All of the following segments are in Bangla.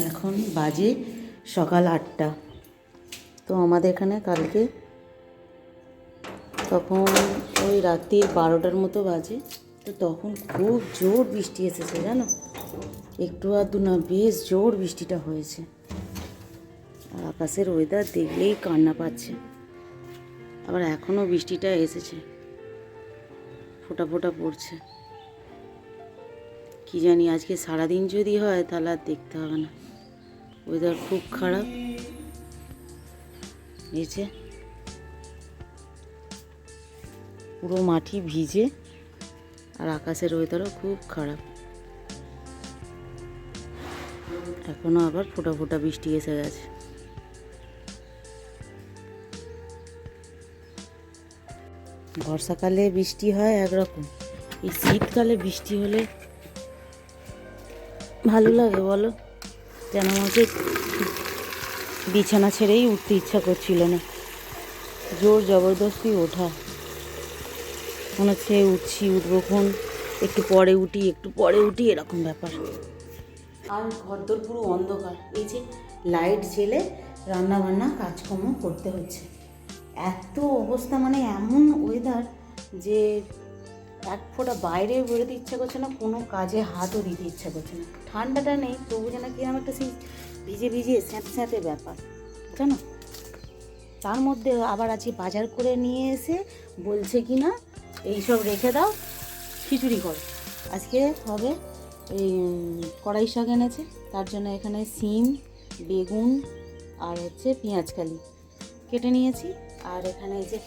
এখন বাজে সকাল আটটা। তো আমাদের এখানে কালকে তখন ওই রাত্রির বারোটার মতো বাজে। তো তখন খুব জোর বৃষ্টি এসেছে, জানো? একটু আধটু না, বেশ জোর বৃষ্টিটা হয়েছে। আর আকাশের ওয়েদার দেখলেই কান্না পাচ্ছে। আবার এখনও বৃষ্টিটা এসেছে। ফোটা ফোটা পড়ছে। কি জানি আজকে সারাদিন যদি হয় তাহলে আর দেখতে হবে না। ওয়েদার খুব খারাপ। নিচে। পুরো মাটি ভিজে আর আকাশের ওয়েদারও খুব খারাপ। এখনও আবার ফোঁটা ফোটা বৃষ্টি এসে গেছে। বর্ষাকালে বৃষ্টি হয় একরকম। এই শীতকালে বৃষ্টি হলে ভালো লাগে বলো? যেন আমাকে বিছানা ছেড়েই উঠতে ইচ্ছা করছিল না। জোর জবরদস্তি ওঠা। মনে হচ্ছে উঠছি, উঠবো কোন একটু পরে উঠি, একটু পরে উঠি, এরকম ব্যাপার। আর ঘরদোর পুরো অন্ধকার। এই যে লাইট জেলে রান্না বান্না কাজকর্ম করতে হচ্ছে। এত অবস্থা মানে এমন ওয়েদার যে এক ফোঁটা বাইরে বেরোতে ইচ্ছা করছে না, কোনো কাজে হাতও দিতে ইচ্ছা করছে না। ঠান্ডাটা নেই, তবু যেন কিরম একটা সেই ভিজে ভিজে স্যাঁতে স্যাঁতে ব্যাপার জানো তার মধ্যে আবার আজকে বাজার করে নিয়ে এসে বলছে কি না এইসব রেখে দাও, খিচুড়ি করো। আজকে হবে এই, কড়াই শাক এনেছে, তার জন্য এখানে সিম, বেগুন আর হচ্ছে পেঁয়াজকালি কেটে নিয়েছি। আর এখানে যে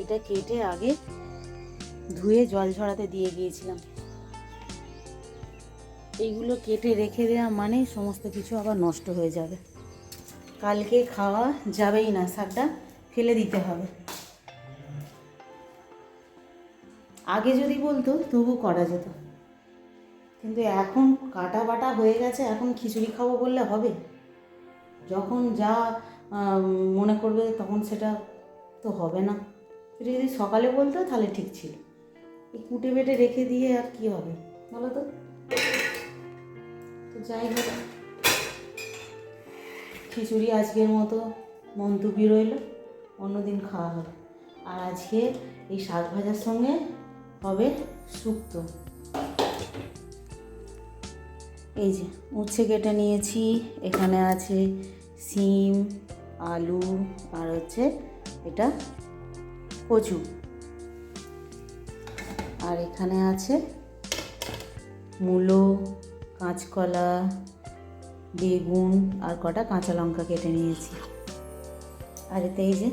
এটা কেটে আগে ধুয়ে জল ঝরাতে দিয়ে গিয়েছিলাম। এইগুলো কেটে রেখে দেওয়া মানে সমস্ত কিছু আবার নষ্ট হয়ে যাবে। কালকে খাওয়া যাবেই না শাকটা ফেলে দিতে হবে। আগে যদি বলতো, তবু করা যেত। কিন্তু এখন কাটা বাটা হয়ে গেছে, এখন খিচুড়ি খাব বললে হবে। যখন যা মনে করবে তখন সেটা তো হবে না। সেটা যদি সকালে বলতো, তাহলে ঠিক ছিল। এই কুটে বেটে রেখে দিয়ে আর কি হবে? বলো তো। যাই হোক, খিচুড়ি আজকের মতো মন্তব্য রইল, অন্যদিন খাওয়া হবে। আর আজকে এই শাক ভাজার সঙ্গে হবে শুক্তো। এই যে, উচ্ছে কেটে নিয়েছি, এখানে আছে সিম, আলু, আর হচ্ছে এটা কচু। আর এখানে আছে মূলো কাঁচকলা, বেগুন আর কটা কাঁচা লঙ্কা কেটে নিয়েছি। আর এতে এই যে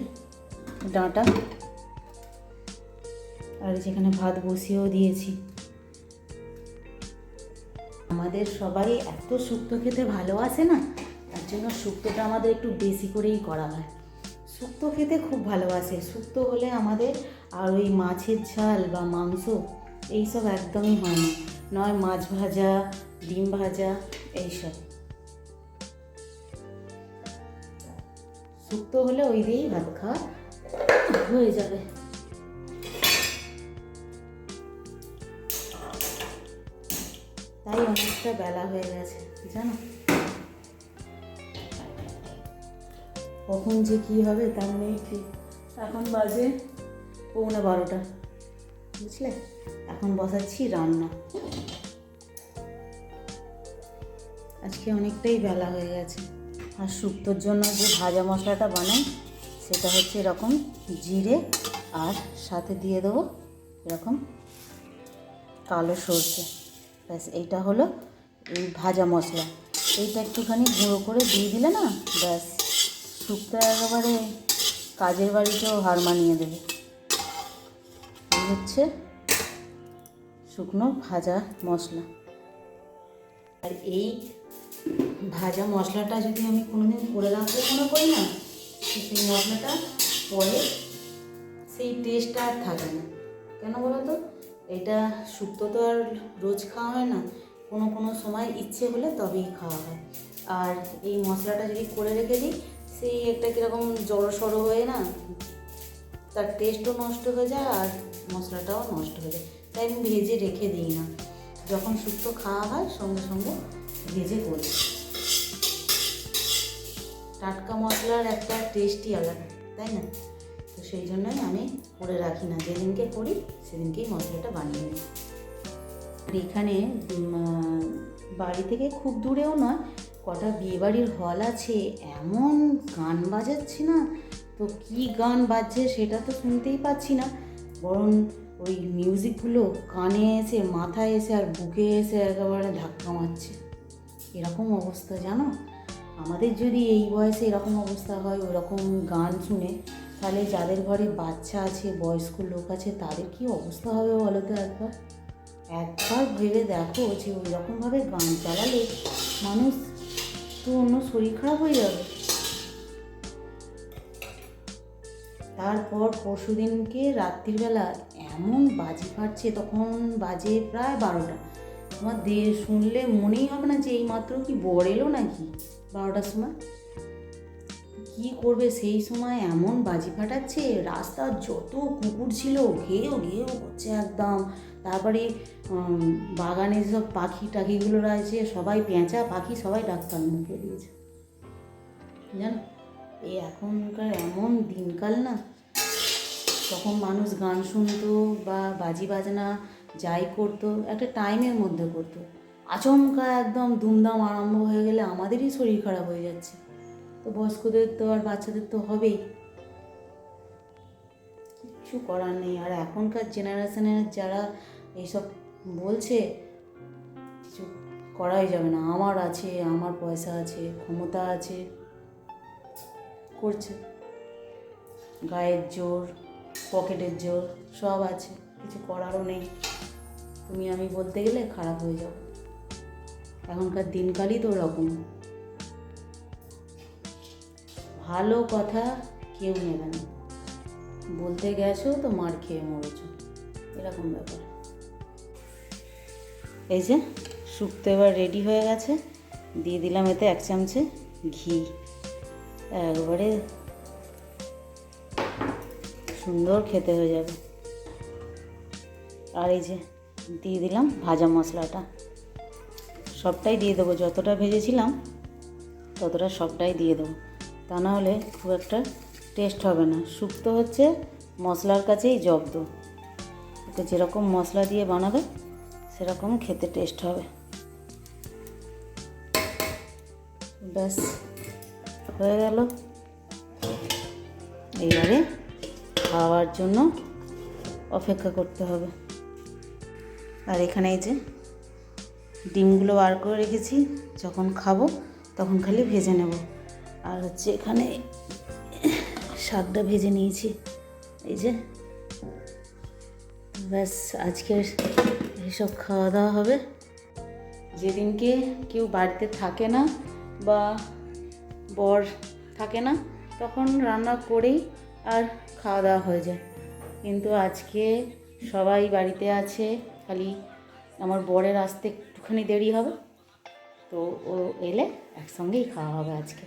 ডাঁটা আর যেখানে ভাত বসিয়েও দিয়েছি। আমাদের সবাই এত শুক্তো খেতে ভালোবাসে না, তার জন্য শুক্তোটা আমাদের একটু বেশি করেই করা হয়। শুক্তো খেতে খুব ভালোবাসে। শুক্তো হলে আমাদের আর ওই মাছের ঝাল বা মাংস এইসব একদমই হয় না। নয় মাছ ভাজা, ডিম ভাজা, এইসব। শুক্তো হলে ওই দিয়েই ভাত খাওয়া হয়ে যাবে। তাই অনেকটা বেলা হয়ে গেছে, জানো? কখন যে কি হবে তার নেই ঠিক এখন বাজে পৌনে বারোটা। বুঝলে? এখন বসাচ্ছি রান্না। আজকে অনেকটাই বেলা হয়ে গেছে। আর শুক্তোর জন্য যে ভাজা মশলাটা বানাই, সেটা হচ্ছে এরকম জিরে আর সাথে দিয়ে দেবো এরকম কালো সর্ষে। ব্যাস, এইটা হলো এই ভাজা মশলা। এইটা একটুখানি গুঁড়ো করে দিয়ে দিলে না, ব্যাস শুক্তো একেবারে কাজের বাড়িতেও হার মানিয়ে দেবে। হচ্ছে শুকনো ভাজা মশলা। আর এই ভাজা মশলাটা যদি আমি কোনোদিন করে রাখতে মনে করি না সেই মশলাটা পরে সেই টেস্টটা আর থাকে না। কেন বলো তো? এটা শুক্তো তো আর রোজ খাওয়া হয় না, কোনো কোনো সময় ইচ্ছে হলে তবেই খাওয়া হয়। আর এই মশলাটা যদি করে রেখে দিই, সেই একটা কীরকম জড়ো সড়ো হয়ে না তার টেস্টও নষ্ট হয়ে যায় আর মশলাটাও নষ্ট হয়ে যায়। তাই আমি ভেজে রেখে দিই না। যখন শুক্তো খাওয়া হয়, সঙ্গে সঙ্গে ভেজে করি টাটকা মশলার একটা টেস্টই আলাদা, তাই না? তো সেই জন্যই আমি করে রাখি না। যেদিনকে করি, সেদিনকেই মশলাটা বানিয়ে নিই। আর এখানে বাড়ি থেকে খুব দূরেও নয়, কটা বিয়েবাড়ির হল আছে, এমন গান বাজাচ্ছে না তো কি গান বাজছে সেটা তো শুনতেই পাচ্ছি না। বরং ওই মিউজিকগুলো কানে এসে, মাথায় এসে আর বুকে এসে একেবারে ধাক্কা মারছে। এরকম অবস্থা জানো? আমাদের যদি এই বয়সে এরকম অবস্থা হয়, ওরকম গান শুনে, তাহলে যাদের ঘরে বাচ্চা আছে, বয়স্ক লোক আছে, তাদের কি অবস্থা হবে বলো তো একবার? একবার ভেবে দেখো যে ওই রকমভাবে গান চালালে মানুষ তো অন্য শরীর খারাপ হয়ে যাবে। তারপর পরশু দিনকে রাত্রিবেলা এমন বাজি ফাটছে, তখন বাজে প্রায় বারোটা। তোমার দে শুনলে মনেই হবে না যে এই মাত্র কি বর এলো নাকি বারোটার সময়? কি করবে সেই সময় এমন বাজি ফাটাচ্ছে রাস্তার যত কুকুর ছিল ঘেয়েও ঘেয়েও করছে একদম। তারপরে বাগানে সব পাখি টাখিগুলো রয়েছে, সবাই পেঁচা পাখি সবাই ডাক্তার মুখে দিয়েছে। জানো? এই এখনকার এমন দিনকাল না তখন মানুষ গান শুনতো বা বাজি বাজনা যাই করতো, একটা টাইমের মধ্যে করতো। আচমকা একদম দুমদাম আরম্ভ হয়ে গেলে আমাদেরই শরীর খারাপ হয়ে যাচ্ছে। তো বয়স্কদের তো আর বাচ্চাদের তো হবেই। কিছু করার নেই। আর এখনকার জেনারেশনের যারা এইসব বলছে, কিছু করাই যাবে না। আমার আছে, আমার পয়সা আছে, ক্ষমতা আছে। করছে। গায়ের জোর, পকেটের জোর, সব আছে। কিছু করারও নেই। তুমি আমি বলতে গেলে খারাপ হয়ে যাও এখনকার দিনকালই তো ওরকম। ভালো কথা কেউ নেবে না। বলতে গেছো তো মার খেয়ে মরেছো। এরকম ব্যাপার। এই যে, শুক্তো এবার রেডি হয়ে গেছে। দিয়ে দিলাম এতে এক চামচে ঘি। একবারে সুন্দর খেতে হয়ে যাবে। আর এই যে দিয়ে দিলাম ভাজা মশলাটা। সবটাই দিয়ে দেবো, যতটা ভেজেছিলাম ততটা সবটাই দিয়ে দেবো। তা না হলে খুব একটা টেস্ট হবে না। শুক্তো হচ্ছে মশলার কাছেই জব্দ। ওকে যেরকম মশলা দিয়ে বানাবে, সেরকম খেতে টেস্ট হবে। ব্যাস। হয়ে গেল। এইবারে খাওয়ার জন্য অপেক্ষা করতে হবে। আর এখানে এই যে ডিমগুলো বার করে রেখেছি, যখন খাব তখন খালি ভেজে নেব। আর হচ্ছে এখানে শাকটা ভেজে নিয়েছি। এই যে ব্যাস, আজকের এইসব খাওয়া দাওয়া হবে। যেদিনকে কেউ বাড়িতে থাকে না বা বর থাকে না, তখন রান্না করেই আর খাওয়া দাওয়া হয়ে যায়। কিন্তু আজকে সবাই বাড়িতে আছে, খালি আমার বরের আসতে একটুখানি দেরি হবে, তো ও এলে একসঙ্গেই খাওয়া হবে আজকে।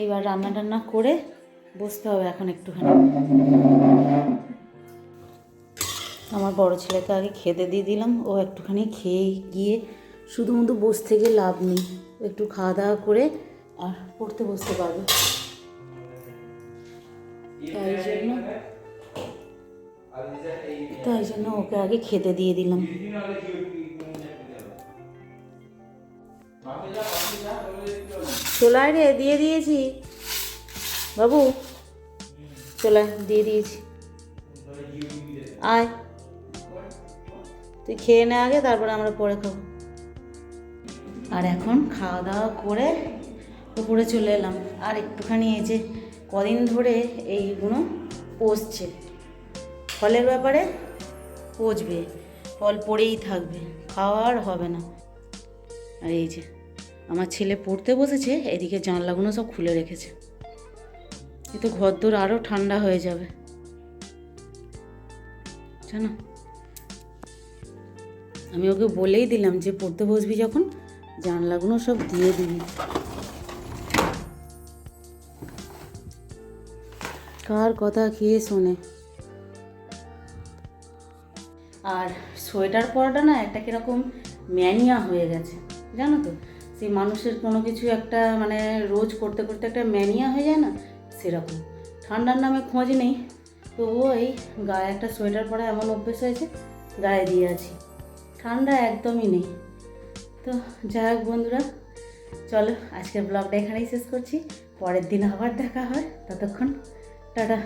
এইবার রান্না টান্না করে বসতে হবে এখন একটুখানি। আমার বড় ছেলেকে আগে খেতে দিয়ে দিলাম, ও একটুখানি খেয়ে গিয়ে শুধু মধু বসে থেকে লাভ নেই। একটু খাওয়া দাওয়া করে আর পড়তে বসতে পারবে। তাই জন্য তাই জন্য ওকে আগে খেতে দিয়ে দিলাম। চলায় রে, দিয়ে দিয়েছি। বাবু, চলায় দিয়ে দিয়েছি। আয়। তুই খেয়ে নে আগে, তারপরে আমরা পরে খাব। আর এখন খাওয়া দাওয়া করে উপরে চলে এলাম। আর একটুখানি এই যে কদিন ধরে এইগুলো পচছে। ফলের ব্যাপারে পচবে, ফল পড়েই থাকবে খাওয়ার হবে না। আর এই যে আমার ছেলে পড়তে বসেছে, এদিকে জানলাগুলো সব খুলে রেখেছে। এ তো ঘরদোর আরও ঠান্ডা হয়ে যাবে। জানো? আমি ওকে বলেই দিলাম যে পড়তে বসবি যখন জানলাগুলো সব দিয়ে দিবি। কার কথা খেয়ে শোনে। আর সোয়েটার পরাটা না একটা কীরকম ম্যানিয়া হয়ে গেছে, জানো তো? সেই মানুষের কোনো কিছু একটা মানে রোজ করতে করতে একটা ম্যানিয়া হয়ে যায় না, সেরকম। ঠান্ডার নামে খোঁজ নেই, তবুও এই গায়ে একটা সোয়েটার পরা এমন অভ্যেস হয়েছে, গায়ে দিয়ে আছি। ঠান্ডা একদমই নেই। তো যাই হোক বন্ধুরা, চলো আজকের ব্লগটা এখানেই শেষ করছি। পরের দিন আবার দেখা হয়। ততক্ষণ, টাটা।